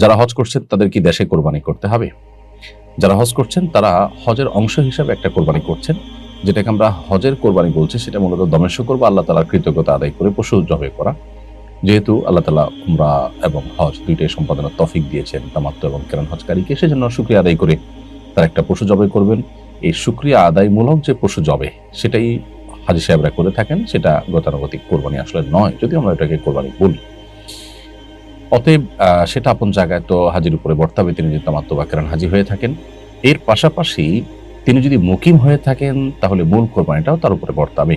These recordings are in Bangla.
যারা হজ করছেন তাদের কি দেশে কোরবানি করতে হবে। যারা হজ করছেন তারা হজের অংশ হিসাবে একটা কোরবানি করছেন, যেটাকে আমরা হজের কোরবানি বলছি, সেটা মূলত দমেশ করব আল্লাহ তালার কৃতজ্ঞতা আদায় করে পশু জবে করা। যেহেতু আল্লাহ তালা উমরা এবং হজ দুইটাই সম্পাদনার তফিক দিয়েছেন তামাত্ম এবং কেরান হজকারীকে, সেজন্য শুক্রিয়া আদায় করে তার একটা পশু জবে করবেন। এই শুক্রিয়া আদায়মূলক যে পশু জবে সেটাই হাজি সাহেবরা করে থাকেন, সেটা গতানুগতিক কোরবানি আসলে নয় যদি আমরা এটাকে কোরবানি বলি। অতএব সেটা আপন জায়গায় তো হাজির উপরে বর্তাবে তিনি যদি তামাত্ম বা কেরান হাজি হয়ে থাকেন, এর পাশাপাশি তিনি যদি মুকিম হয়ে থাকেন, তাহলে মূল কোরবানিটাও তার উপরে বর্তাবে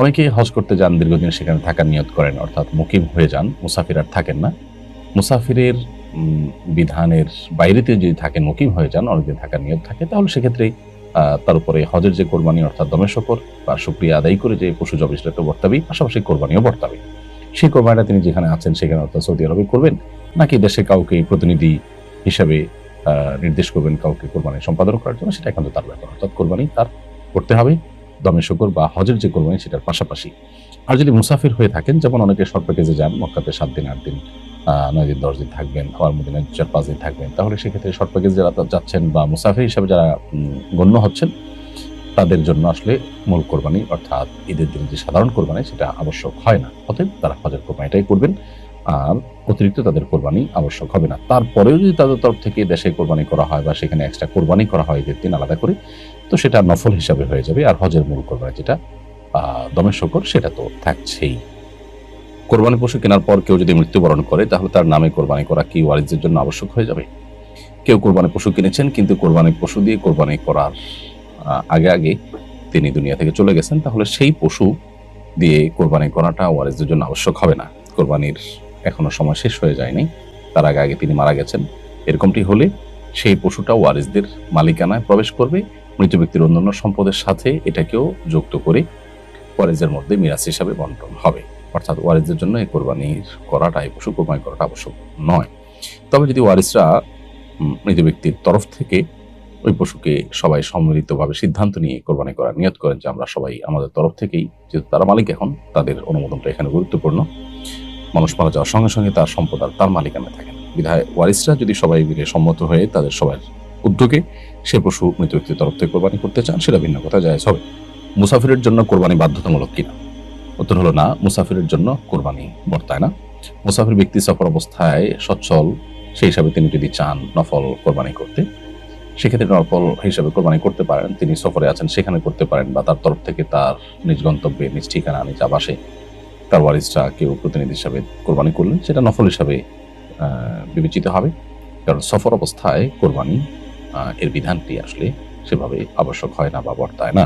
অনেকে হজ করতে যান, দীর্ঘদিন সেখানে থাকার নিয়ত করেন, অর্থাৎ মুকিম হয়ে যান, মুসাফির আর থাকেন না। মুসাফিরের বিধানের বাইরেতে যদি থাকেন, মুকিম হয়ে যান অনেকদিন থাকার নিয়ত থাকে, তাহলে সেক্ষেত্রে তার উপরে হজের যে কোরবানি, অর্থাৎ দমে শকর বা শুক্রিয়া আদায় করে যে পশু জবে সেটা তো বর্তাবেই পাশাপাশি কোরবানিও বর্তাবে সেই কোরবানিটা তিনি যেখানে আছেন সেখানে অর্থাৎ সৌদি আরবে করবেন, নাকি দেশে কাউকে প্রতিনিধি হিসাবে নির্দেশ করবেন কাউকে কোরবানি সম্পাদন করার জন্য? সেটা একান্ত তার ব্যাপার। অর্থাৎ কোরবানি তার করতে হবে দমে শকর বা হজের যে কোরবানি সেটার পাশাপাশি। আর যদি মুসাফির হয়ে থাকেন, যেমন অনেকে শর্ট প্যাকেজে যান, মক্কাতে সাত দিন, আট দিন নয় দিন, দশ দিন থাকবেন, আবার মদিনায় চার, পাঁচ দিন থাকবেন, তাহলে সেক্ষেত্রে শর্ট প্যাকেজ যারা যাচ্ছেন বা মুসাফির হিসাবে যারা গণ্য হচ্ছেন তাদের জন্য আসলে মূল কোরবানি, অর্থাৎ ঈদের দিন যে সাধারণ কোরবানি, সেটা আবশ্যক হয় না। অতএব তারা হজের কোরবানিটাই করবেন। আর অতিরিক্ত তাদের কোরবানি আবশ্যক হবে না। তারপরেও যদি তাদের তরফ থেকে দেশে কোরবানি করা হয় বা সেখানে এক্সট্রা কোরবানি করা হয় ঈদের দিন আলাদা করে, তো সেটা নফল হিসাবে হয়ে যাবে। আর হজের মূল কোরবানি যেটা দমের শকর, সেটা তো থাকছেই। কোরবানি পশু কেনার পর কেউ যদি মৃত্যুবরণ করে, তাহলে তার নামে কোরবানি করা কি ওয়ারিসদের জন্য আবশ্যক হয়ে যাবে? কেউ কোরবানি পশু কিনেছেন, কিন্তু কোরবানি পশু দিয়ে কোরবানি করার আগে আগে তিনি দুনিয়া থেকে চলে গেছেন, তাহলে সেই পশু দিয়ে কোরবানি করাটা ওয়ারিসদের জন্য আবশ্যক হবে না। কোরবানির এখনও সময় শেষ হয়ে যায়নি, তার আগে আগে তিনি মারা গেছেন। এরকমটি হলে সেই পশুটা ওয়ারিসদের মালিকানায় প্রবেশ করবে, মৃত ব্যক্তির অন্যান্য সম্পদের সাথে এটাকেও যুক্ত করে ওয়ারিসদের মধ্যে মিরাজ হিসাবে বন্টন হবে। অর্থাৎ ওয়ারিসদের জন্য এই কোরবানির করাটা এই পশু কোরবানি করাটা আবশ্যক নয়। তবে যদি ওয়ারিসরা মৃত ব্যক্তির তরফ থেকে ওই পশুকে সবাই সম্মিলিতভাবে সিদ্ধান্ত নিয়ে কোরবানি করার নিয়ত করেন যে আমরা সবাই আমাদের তরফ থেকেই, যেহেতু তারা মালিক এখন, তাদের অনুমোদনটা এখানে গুরুত্বপূর্ণ। মানুষ মারা যাওয়ার সঙ্গে সঙ্গে তার সম্পদ আর তার মালিকানা থাকেন। বিধায় ওয়ারিসরা যদি সবাই মিলে সম্মত হয়ে তাদের সবার উদ্যোগে সে পশু মৃত ব্যক্তির তরফ থেকে কোরবানি করতে চান, সেটা ভিন্ন কথা যায় হবে। মুসাফিরের জন্য কোরবানি বাধ্যতামূলক কিনা? উত্তর হলো না, মুসাফিরের জন্য কোরবানি বর্তায় না। মুসাফির ব্যক্তি সফর অবস্থায় সচ্ছল, সেই হিসাবে তিনি যদি চান নফল কোরবানি করতে সেক্ষেত্রে নফল হিসাবে কোরবানি করতে পারেন। তিনি সফরে আছেন, সেখানে করতে পারেন বা তার তরফ থেকে তার নিজ গন্তব্যে, নিজ ঠিকানা, নিজ আবাসে তার ওয়ারিসরা কেউ প্রতিনিধি হিসাবে কোরবানি করলেন। সেটা নফল হিসাবে বিবেচিত হবে। কারণ সফর অবস্থায় কোরবানি এর বিধানটি আসলে সেভাবে আবশ্যক হয় না বা বর্তায় না।